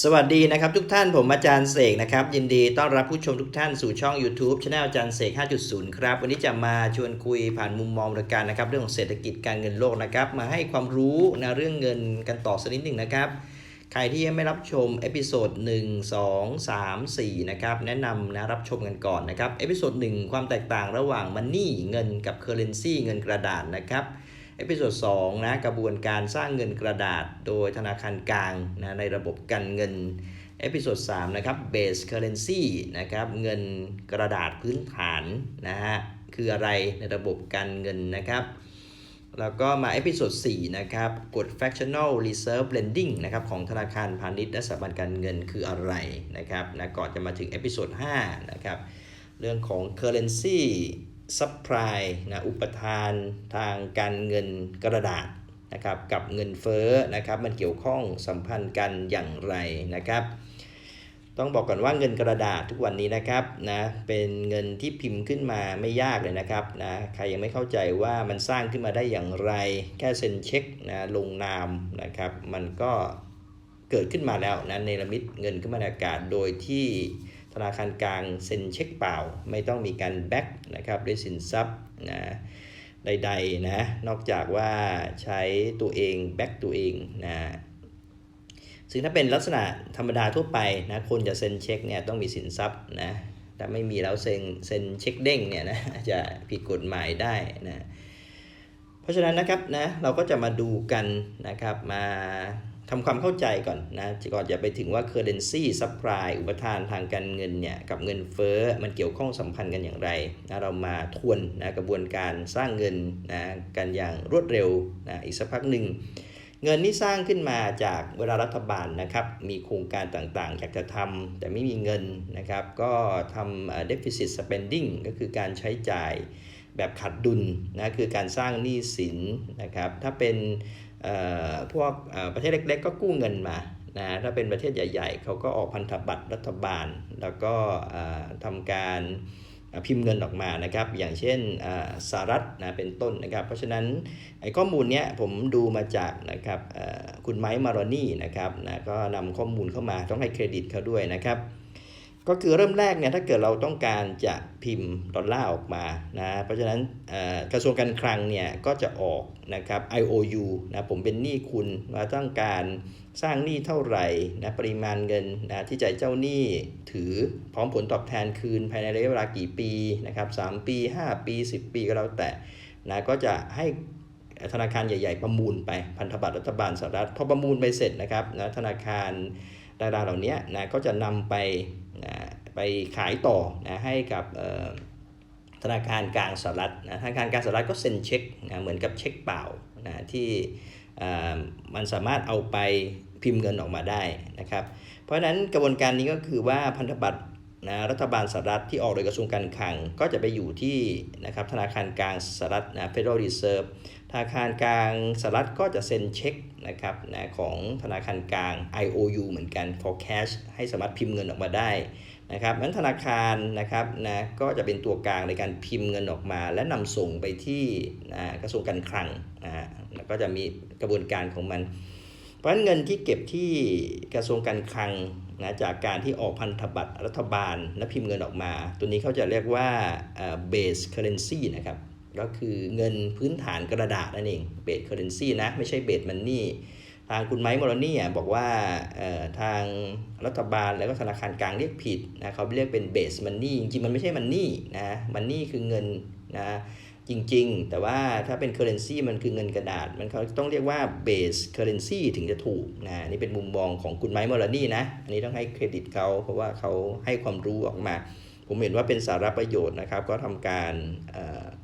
สวัสดีนะครับทุกท่านผมอาจารย์เสกนะครับ ยินดีต้อนรับผู้ชมทุกท่านสู่ช่อง YouTube c h anel อาจารย์เสก 5.0 ครับ วันนี้จะมาชวนคุยผ่านมุมมองประการนะครับ เรื่องของเศรษฐกิจการเงินโลกนะครับ มาให้ความรู้นะเรื่องเงินกันต่อสักนิดหนึ่งนะครับ ใครที่ยังไม่รับชมเอพิโซด1 2 3 4 นะครับ แนะนำนะรับชมกันก่อนนะครับเอพิโซด1ความแตกต่างระหว่างมันนี่เงินกับเคอร์เรนซีเงินกระดาษนะครับ เอพิโซด2นะกระบวนการสร้างเงินกระดาษโดยธนาคารกลางนะในระบบการเงินเอพิโซด3นะครับ base currency นะครับเงินกระดาษพื้นฐานนะฮะคืออะไรในระบบการเงินนะครับแล้วก็มาเอพิโซด4นะครับกฎ fractional reserve lending นะครับของธนาคารพาณิชย์และสถาบันการเงินคืออะไรนะครับนะก่อนจะมาถึงเอพิโซด5นะครับเรื่องของ currency supply นะอุปทานทางการเงินกระดาษนะครับกับเงินเฟ้อนะครับมันเกี่ยวข้องสัมพันธ์กันอย่างไรนะครับต้องบอกก่อนว่าเงินกระดาษทุกวันนี้นะครับนะเป็นเงินที่พิมพ์ขึ้นมาไม่ยากเลยนะครับนะใครยังไม่เข้าใจว่ามันสร้างขึ้นมาได้อย่างไร แค่เซ็นเช็คนะลงนามนะครับมันก็เกิดขึ้นมาแล้วนะเนรมิตเงินขึ้นมาในอากาศโดยที่ ธนาคารกลางเซ็นเช็คเปล่า ไม่ต้องมีการแบ็กนะครับด้วยสินทรัพย์นะใดๆนะนอกจากว่าใช้ตัวเองแบ็กตัวเองนะซึ่งถ้าเป็นลักษณะธรรมดาทั่วไปนะคนจะเซ็นเช็คเนี่ยต้องมีสินทรัพย์นะถ้าไม่มีแล้วเซ็นเซ็นเช็คเด้งเนี่ยนะจะผิดกฎหมายได้นะเพราะฉะนั้นนะครับนะเราก็จะมาดูกันนะครับมา ทำความเข้าใจก่อนนะก่อนจะไปถึงว่า currency supply อุปทานทางการเงินเนี่ยกับเงินเฟ้อมันเกี่ยวข้องสัมพันธ์กันอย่างไรนะเรามาทวนนะกระบวนการสร้างเงินนะกันอย่างรวดเร็วนะอีกสักพักหนึ่งเงินที่สร้างขึ้นมาจากเวลารัฐบาลนะครับ มีโครงการต่างๆ อยากจะทำแต่ไม่มีเงินนะครับ ก็ทำ deficit spending ก็คือการใช้จ่ายแบบขาดดุลนะคือการสร้างหนี้สินนะครับ ถ้าเป็น พวกประเทศเล็ก ๆ ก็กู้เงินมานะถ้าเป็นประเทศใหญ่ ๆ เขาก็ออกพันธบัตรรัฐบาล แล้วก็ทำการพิมพ์เงินออกมานะครับ อย่างเช่นสหรัฐนะเป็นต้นนะครับ เพราะฉะนั้นไอ้ข้อมูลเนี้ยผมดูมาจากนะครับคุณไมค์มารอนี่นะครับนะก็นำข้อมูลเข้ามาต้องให้เครดิตเขาด้วยนะครับ ก็คือเริ่มแรกเนี่ยถ้าเกิดเราต้องการจะพิมพ์ดอลลาร์ออกมานะเพราะฉะนั้นกระทรวงการคลังเนี่ยก็จะออกนะครับ IOU นะผมเป็นหนี้คุณมาต้องการสร้างหนี้เท่าไหร่นะปริมาณเงินนะที่จ่ายเจ้าหนี้ถือพร้อมผลตอบแทนคืนภายในระยะเวลากี่ปีนะครับ3ปี 5 ปี 10 ปีก็แล้วแต่นะก็จะให้ธนาคารใหญ่ ๆ ประมูลไปพันธบัตรรัฐบาลสหรัฐพอประมูลไปเสร็จนะครับนะธนาคารดาราเหล่านี้นะก็จะนำไป ไปขายต่อนะให้กับธนาคารกลางสหรัฐนะธนาคารกลางสหรัฐก็เซ็นเช็คนะเหมือนกับเช็คเปล่านะที่มันสามารถเอาไปพิมพ์เงินออกมาได้นะครับ เพราะฉะนั้นกระบวนการนี้ก็คือว่าพันธบัตรนะรัฐบาลสหรัฐที่ออกโดยกระทรวงการคลังก็จะไปอยู่ที่นะครับธนาคารกลางสหรัฐนะ Federal Reserve ธนาคารกลางสหรัฐก็จะเซ็นเช็คนะครับนะของธนาคารกลาง IOU เหมือนกัน for cash ให้สามารถพิมพ์เงินออกมาได้ นะครับนั้นธนาคารนะครับนะก็จะเป็นตัวกลางในการพิมพ์เงินออกมา และนำส่งไปที่นะกระทรวงการคลังนะฮะแล้วก็จะมีกระบวนการของมัน เพราะฉะนั้นเงินที่เก็บที่กระทรวงการคลังนะจากการที่ออกพันธบัตรรัฐบาลและพิมพ์เงินออกมา ตัวนี้เขาจะเรียกว่า base currency นะครับก็คือเงินพื้นฐานกระดาษนั่นเอง base currency นะไม่ใช่ base money างคุณไมค์มอร์นี่บอกว่าทางรัฐบาลแล้วก็ธนาคารกลางเรียกผิดนะเขาเรียกเป็นเบสมันนี่จริงๆ มันไม่ใช่มันนี่นะมันนี่คือเงินนะจริงๆ แต่ว่าถ้าเป็นเคอร์เรนซีมันคือเงินกระดาษ มันเขาต้องเรียกว่าเบสเคอร์เรนซีถึงจะถูกนะนี่เป็นมุมมองของคุณไมค์มอร์นี่นะอันนี้ต้องให้เครดิตเขาเพราะว่าเขาให้ความรู้ออกมา ผมเห็นว่าเป็นสาระประโยชน์นะครับ ก็ทำการ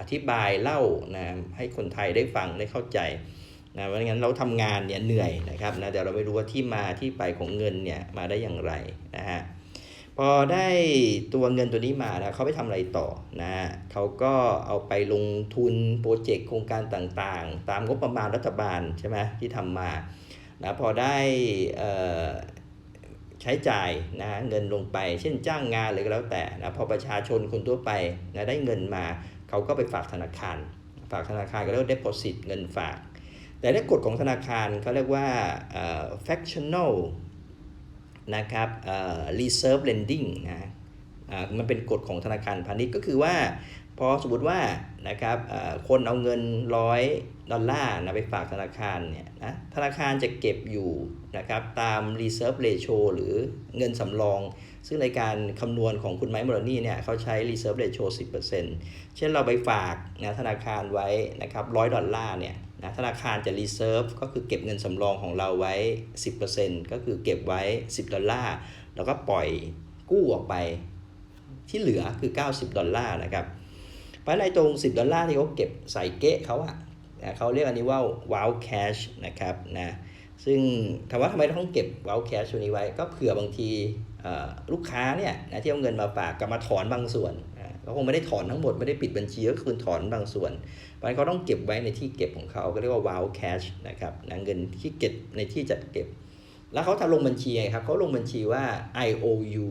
อธิบายเล่านะให้คนไทยได้ฟังได้เข้าใจ นะเพราะงั้นเราทำงานเนี่ยเหนื่อยนะครับนะแต่เราไม่รู้ว่าที่มาที่ไปของเงินเนี่ยมาได้อย่างไรนะฮะพอได้ตัวเงินตัวนี้มาแล้วเขาไปทำอะไรต่อนะเขาก็เอาไปลงทุนโปรเจกต์โครงการต่างๆ ตามงบประมาณรัฐบาลใช่ไหมที่ทำมานะพอได้ใช้จ่ายนะเงินลงไป เช่นจ้างงานหรือก็แล้วแต่นะพอประชาชนคนทั่วไปนะได้เงินมา เขาก็ไปฝากธนาคาร ฝากธนาคารก็เรียกว่า deposit เงินฝาก แต่ในกฎของธนาคารเขาเรียกว่า fractional นะครับ reserve lending นะมันเป็นกฎของธนาคารพาณิชย์ก็คือว่าพอสมมติว่านะครับคนเอาเงินร้อยดอลลาร์นะไปฝากธนาคารเนี่ยนะธนาคารจะเก็บอยู่นะครับตาม reserve ratio หรือเงินสำรอง ซึ่งในการคำนวณของคุณไมค์มอร์นี่เนี่ยเขาใช้ reserve ratio 10%เช่นเราไปฝากนะธนาคารไว้นะครับร้อยดอลลาร์เนี่ย นะธนาคารจะ reserve ก็คือเก็บเงินสำรองของเราไว้ 10%ก็คือเก็บไว้ 10 ดอลลาร์ แล้วก็ปล่อยกู้ออกไปที่เหลือคือ 90 ดอลลาร์นะครับเพราะในตรง 10 ดอลลาร์ที่เขาเก็บใส่เก๊ะเขาอะนะเขาเรียกอันนี้ว่า wow cash นะครับนะซึ่งถามว่าทำไมต้องเก็บ wow cash ตัวนี้ไว้ ก็เผื่อบางทีลูกค้าเนี่ยนะที่เอาเงินมาฝากกลับมาถอนบางส่วน เขาคงไม่ได้ถอนทั้งหมดไม่ได้ปิดบัญชีก็คือถอนบางส่วนเพราะฉะนั้นเขาต้องเก็บไว้ในที่เก็บของเขาก็เรียกว่า wow cash นะครับนะเงินที่เก็บในที่จัดเก็บ แล้วเขาทำลงบัญชีครับเขาลงบัญชีว่า IOU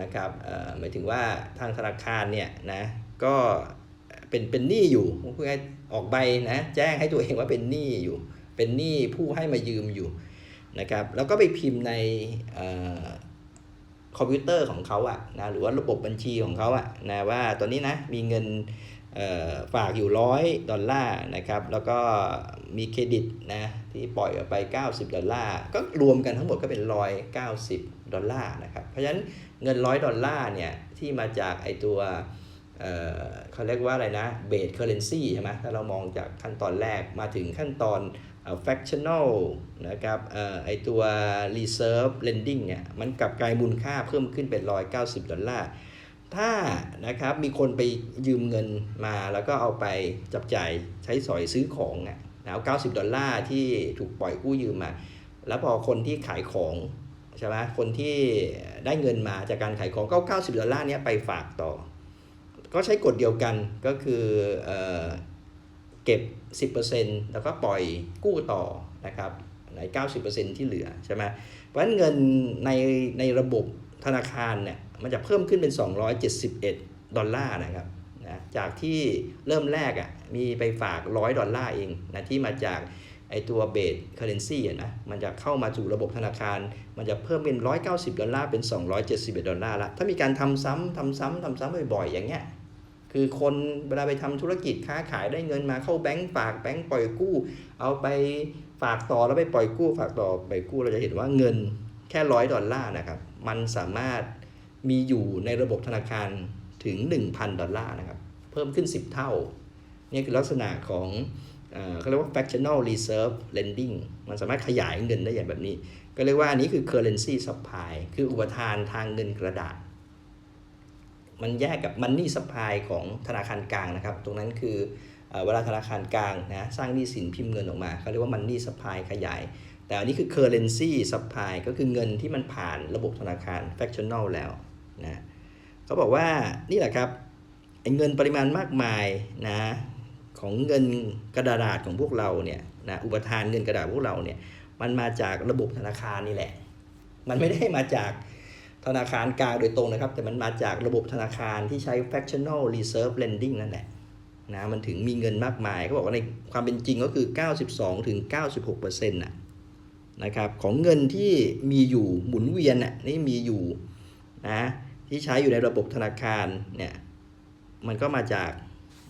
นะครับหมายถึงว่าทางธนาคารเนี่ยนะก็เป็นเป็นหนี้อยู่พูดง่ายๆออกใบนะแจ้งให้ตัวเองว่าเป็นหนี้อยู่ เป็นหนี้ผู้ให้มายืมอยู่นะครับแล้วก็ไปพิมพ์ใน คอมพิวเตอร์ของเขาอะนะหรือว่าระบบบัญชีของเขาอะนะว่าตอนนี้นะมีเงินฝากอยู่ร้อยดอลลาร์นะครับแล้วก็มีเครดิตนะที่ปล่อยออกไป 90 ดอลลาร์ก็รวมกันทั้งหมดก็เป็น 190 ดอลลาร์นะครับเพราะฉะนั้นเงิน 100 ดอลลาร์เนี่ยที่มาจากไอตัวเเขาเรียกว่าอะไรนะเบสเคอร์เรนซีใช่ไหมถ้าเรามองจากขั้นตอนแรกมาถึงขั้นตอน fractional นะครับเอ่อไอตัว reserve lending เนี่ยมันกลับกลายมูลค่าเพิ่มขึ้นเป็น 190 ดอลลาร์ ถ้านะครับมีคนไปยืมเงินมาแล้วก็เอาไปจับจ่ายใช้สอยซื้อของอะนะเอา90 ดอลลาร์ที่ถูกปล่อยกู้ยืมมา แล้วพอคนที่ขายของใช่ไหมคนที่ได้เงินมาจากการขายของก็เอา90 ดอลลาร์เนี้ยไปฝากต่อ ก็ใช้กฎเดียวกันก็คือ เก็บ 10%แล้วก็ปล่อยกู้ต่อนะครับใน90%ที่เหลือใช่ไหมเพราะฉะนั้นเงินในในระบบธนาคารเนี่ยมันจะเพิ่มขึ้นเป็น 271 ดอลลาร์นะครับนะจากที่เริ่มแรกอะมีไปฝาก 100 ดอลลาร์เองนะที่มาจากไอตัวเบสเคอร์เรนซีนะมันจะเข้ามาสู่ระบบธนาคาร มันจะเพิ่มเป็น 190 ดอลลาร์เป็น 271 ดอลลาร์ละถ้ามีการทำซ้ำทำซ้ำทำซ้ำบ่อยๆอย่างเงี้ย คือคนเวลาไปทำธุรกิจค้าขายได้เงินมาเข้าแบงก์ฝากแบงก์ปล่อยกู้ เอาไปฝากต่อแล้วไปปล่อยกู้ ฝากต่อไปกู้เราจะเห็นว่าเงินแค่ร้อยดอลลาร์นะครับ มันสามารถมีอยู่ในระบบธนาคารถึง 1,000 ดอลลาร์นะครับ เพิ่มขึ้น 10 เท่า นี่คือลักษณะของเอ่อเขาเรียกว่า fractional reserve lending มันสามารถขยายเงินได้อย่างแบบนี้ ก็เรียกว่าอันนี้คือ currency supply คืออุปทานทางเงินกระดาษ มันแยกกับ money supply ของธนาคารกลางนะครับ ตรงนั้นคือเอ่อเวลาธนาคารกลางนะสร้างหนี้สินพิมพ์เงินออกมาเขาเรียกว่า money supply ขยาย แต่อันนี้คือ currency supply ก็คือเงินที่มันผ่านระบบธนาคาร fractional แล้วนะเขาบอกว่านี่แหละครับไอ้เงินปริมาณมากมายนะของเงินกระดาษของพวกเราเนี่ยนะอุปทานเงินกระดาษพวกเราเนี่ยมันมาจากระบบธนาคารนี่แหละ มันไม่ได้มาจาก ธนาคารกลางโดยตรงนะครับ แต่มันมาจากระบบธนาคารที่ใช้ fractional reserve lending นั่นแหละนะมันถึงมีเงินมากมายเขาบอกว่าในความเป็นจริงก็คือ 92ถึง96%นะนะครับของเงินที่มีอยู่หมุนเวียนน่ะนี่มีอยู่นะที่ใช้อยู่ในระบบธนาคารเนี่ยมันก็มาจาก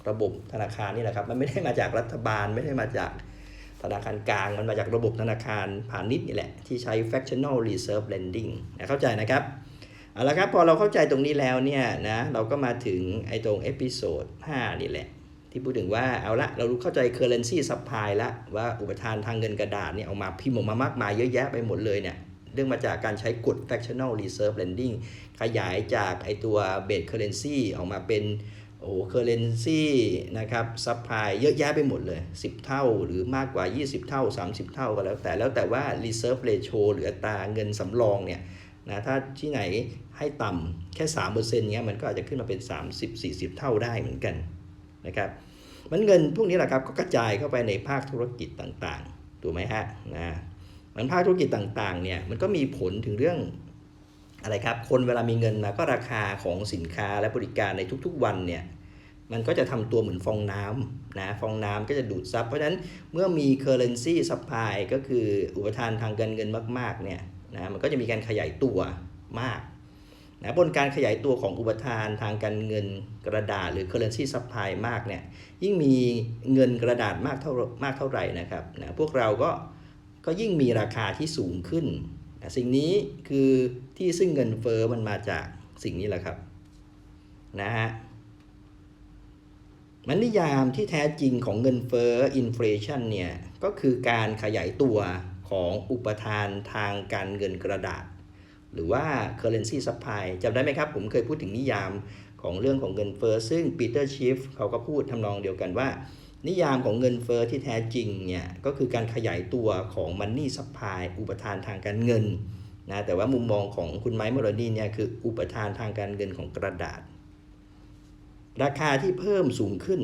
ระบบธนาคารนี่แหละครับ มันไม่ได้มาจากรัฐบาลไม่ได้มาจากธนาคารกลาง มันมาจากระบบธนาคารพาณิชย์นี่แหละ ที่ใช้ fractional reserve lending นะเข้าใจนะครับ เอาละครับพอเราเข้าใจตรงนี้แล้วเนี่ยนะเราก็มาถึงไอ้ตรงเอพิโซด5นี่แหละ ที่พูดถึงว่าเอาละเรารู้เข้าใจ currency supply ละว่าอุปทานทางเงินกระดาษเนี่ยออกมาพิมพ์ออกมามากมายเยอะแยะไปหมดเลยเนี่ยเรื่องมาจากการใช้กฎ fractional reserve lending ขยายจากไอตัว base currency ออกมาเป็นโอ้ currency นะครับ supply เยอะแยะไปหมดเลย 10 เท่าหรือมากกว่า 20 เท่า 30 เท่าก็แล้วแต่แล้วแต่ว่า reserve ratio หรืออัตราเงินสำรองเนี่ย นะถ้าที่ไหนให้ต่ำแค่ 3%เงี้ยมันก็อาจจะขึ้นมาเป็น 30-40 เท่าได้เหมือนกันนะครับมันเงินพวกนี้แหละครับก็กระจายเข้าไปในภาคธุรกิจต่างๆถูกไหมฮะนะมันภาคธุรกิจต่างๆเนี่ยมันก็มีผลถึงเรื่องอะไรครับคนเวลามีเงินมาก็ราคาของสินค้าและบริการในทุกๆวันเนี่ยมันก็จะทำตัวเหมือนฟองน้ำนะฟองน้ำก็จะดูดซับเพราะฉะนั้นเมื่อมี currency supply ก็คืออุปทานทางการเงินมากๆเนี่ย นะมันก็จะมีการขยายตัวมากนะบนการขยายตัวของอุปทานทางการเงินกระดาษหรือ currency supply มากเนี่ยยิ่งมีเงินกระดาษมากเท่ามากเท่าไหร่นะครับนะพวกเราก็ก็ยิ่งมีราคาที่สูงขึ้นนะสิ่งนี้คือที่ซึ่งเงินเฟอ้อมันมาจากสิ่งนี้แหละครับนะฮะมันนิยามที่แท้จริงของเงินเฟ้ออินฟลชันเนี่ยก็คือการขยายตัว ของอุปทานทางการเงินกระดาษ หรือว่า currency supply จำได้ไหมครับ ผมเคยพูดถึงนิยามของเรื่องของเงินเฟ้อซึ่งปีเตอร์ชิฟเขาก็พูดทำนองเดียวกันว่า นิยามของเงินเฟ้อที่แท้จริงเนี่ยก็คือการขยายตัวของ money supply อุปทานทางการเงินนะแต่ว่ามุมมองของคุณไมค์มอร์นีเนี่ยคืออุปทานทางการเงินของกระดาษ ราคาที่เพิ่มสูงขึ้น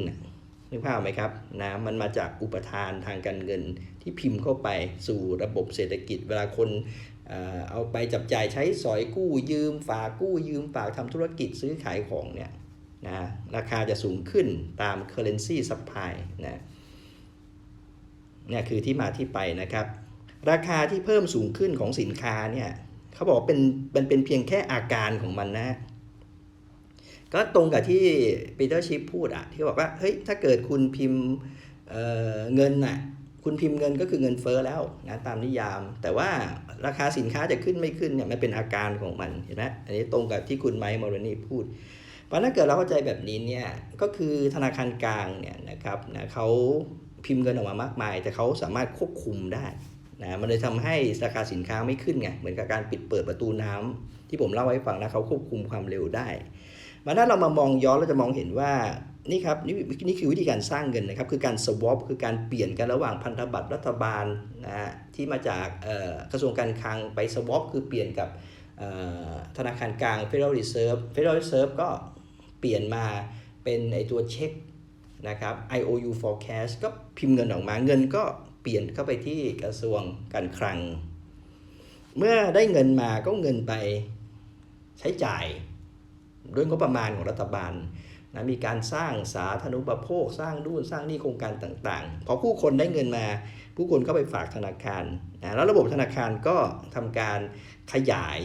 นึกภาพไหมครับนะมันมาจากอุปทานทางการเงินที่พิมพ์เข้าไปสู่ระบบเศรษฐกิจ เวลาคนเอ่อเอาไปจับจ่ายใช้สอยกู้ยืมฝากกู้ยืมฝากทำธุรกิจซื้อขายของเนี่ยนะราคาจะสูงขึ้นตาม currency supply นะเนี่ยคือที่มาที่ไปนะครับ ราคาที่เพิ่มสูงขึ้นของสินค้าเนี่ยเขาบอกเป็นเป็นเป็นเพียงแค่อาการของมันนะ ก็ตรงกับที่ปีเตอร์ชิปพูดอะที่บอกว่าเฮ้ยถ้าเกิดคุณพิมพ์เเงินน่ะคุณพิมพ์เงินก็คือเงินเฟ้อแล้วนะตามนิยาม แต่ว่าราคาสินค้าจะขึ้นไม่ขึ้นเนี่ยมันเป็นอาการของมันเห็นไหมอันนี้ตรงกับที่คุณไมค์มอร์นีพูด เพราะถ้าเกิดเราเข้าใจแบบนี้เนี่ยก็คือธนาคารกลางเนี่ยนะครับนะเขาพิมพ์เงินออกมามากมาย แต่เขาสามารถควบคุมได้นะมันเลยทำให้ราคาสินค้าไม่ขึ้นไงเหมือนกับการปิดเปิดประตูน้ำที่ผมเล่าให้ฟังนะเขาควบคุมความเร็วได้ มาถ้าเรามามองย้อนเราจะมองเห็นว่านี่ครับนี่นี่คือวิธีการสร้างเงินนะครับ คือการ swap คือการเปลี่ยนกันระหว่างพันธบัตรรัฐบาลนะฮะที่มาจากกระทรวงการคลังไป swap คือเปลี่ยนกับธนาคารกลาง Federal Reserve Federal Reserve ก็เปลี่ยนมาเป็นไอตัวเช็คนะครับ IOU forecast ก็พิมพ์เงินออกมาเงินก็เปลี่ยนเข้าไปที่กระทรวงการคลัง เมื่อได้เงินมาก็เงินไปใช้จ่าย ด้วยงบประมาณของรัฐบาลนะมีการสร้างสาธารณูปโภค สร้างนู่นสร้างนี่โครงการต่างๆ พอผู้คนได้เงินมา ผู้คนก็ไปฝากธนาคารนะแล้วระบบธนาคารก็ทำการขยาย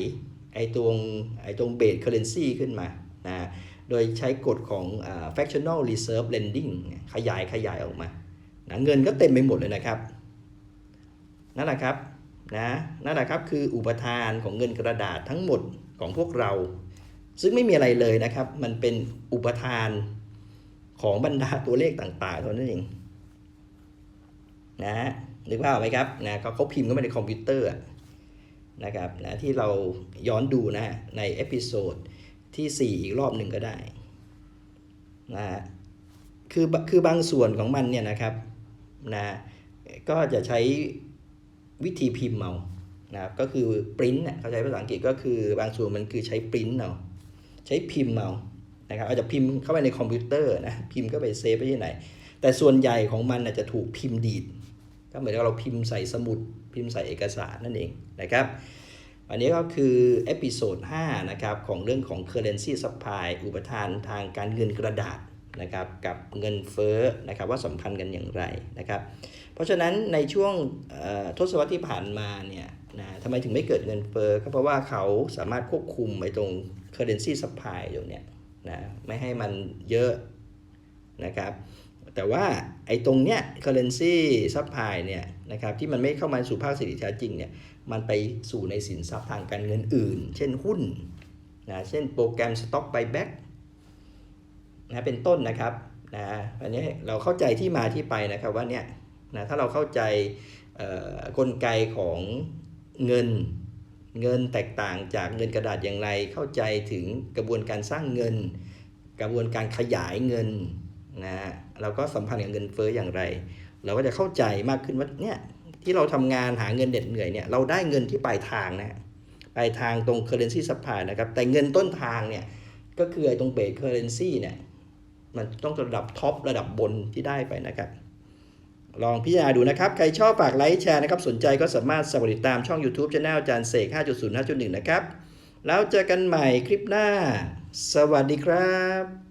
ไอ้ตรงไอ้ตรงเบสเคอร์เรนซีขึ้นมานะโดยใช้กฎของ fractional reserve lending ขยายขยายออกมานะเงินก็เต็มไปหมดเลยนะครับ นั่นแหละครับนะนั่นแหละครับคืออุปทานของเงินกระดาษทั้งหมดของพวกเรา ซึ่งไม่มีอะไรเลยนะครับ มันเป็นอุปทานของบรรดาตัวเลขต่างๆเท่านั้นเองนะฮะนึกภาพไหมครับนะเขาเขาพิมพ์เข้าไปในคอมพิวเตอร์นะครับนะที่เราย้อนดูนะในเอพิโซดที่ 4 อีกรอบหนึ่งก็ได้นะฮะคือคือบางส่วนของมันเนี่ยนะครับนะก็จะใช้วิธีพิมพ์เอานะครับก็คือปริ้นเนี่ยเขาใช้ภาษาอังกฤษก็คือบางส่วนมันคือใช้ปริ้นเอา ใช้พิมพ์เอานะครับอาจจะพิมพ์เข้าไปในคอมพิวเตอร์นะพิมพ์เข้าไปเซฟไว้ที่ไหน แต่ส่วนใหญ่ของมันน่ะจะถูกพิมพ์ดีด ก็เหมือนกับเราพิมพ์ใส่สมุด พิมพ์ใส่เอกสารนั่นเองนะครับอันนี้ก็คือเอพิโซด5นะครับของเรื่องของ currency supply อุปทานทางการเงินกระดาษนะครับกับเงินเฟ้อนะครับว่าสัมพันธ์กันอย่างไรนะครับเพราะฉะนั้นในช่วงทศวรรษที่ผ่านมาเนี่ยนะทำไมถึงไม่เกิดเงินเฟ้อก็เพราะว่าเขาสามารถควบคุมไอ้ตรง currency supply ตรงเนี้ยนะไม่ให้มันเยอะนะครับแต่ว่าไอ้ตรงเนี้ย currency supply เนี่ยนะครับที่มันไม่เข้ามาสู่ภาคเศรษฐกิจแท้จริงเนี่ยมันไปสู่ในสินทรัพย์ทางการเงินอื่น เช่นหุ้นนะเช่นโปรแกรม stock buyback นะเป็นต้นนะครับนะอันนี้เราเข้าใจที่มาที่ไปนะครับว่าเนี่ยนะถ้าเราเข้าใจกลไกของเงิน เงินแตกต่างจากเงินกระดาษอย่างไร เข้าใจถึงกระบวนการสร้างเงิน กระบวนการขยายเงินนะเราก็สัมพันธ์กับเงินเฟ้ออย่างไร เราก็จะเข้าใจมากขึ้นว่าเนี่ยที่เราทำงานหาเงินเด็ดเหนื่อยเนี่ยเราได้เงินที่ปลายทางนะปลายทางตรง currency supply นะครับแต่เงินต้นทางเนี่ยก็คือไอ้ตรงเบส currency เนี่ยมันต้องระดับท็อประดับบนที่ได้ไปนะครับ ลองพิจารณาดูนะครับ ใครชอบฝากไลค์แชร์นะครับ สนใจก็สามารถสมัครติดตามช่อง YouTube ช anel อาจารย์เสก 5.0 5.1 นะครับ แล้วเจอกันใหม่คลิปหน้า สวัสดีครับ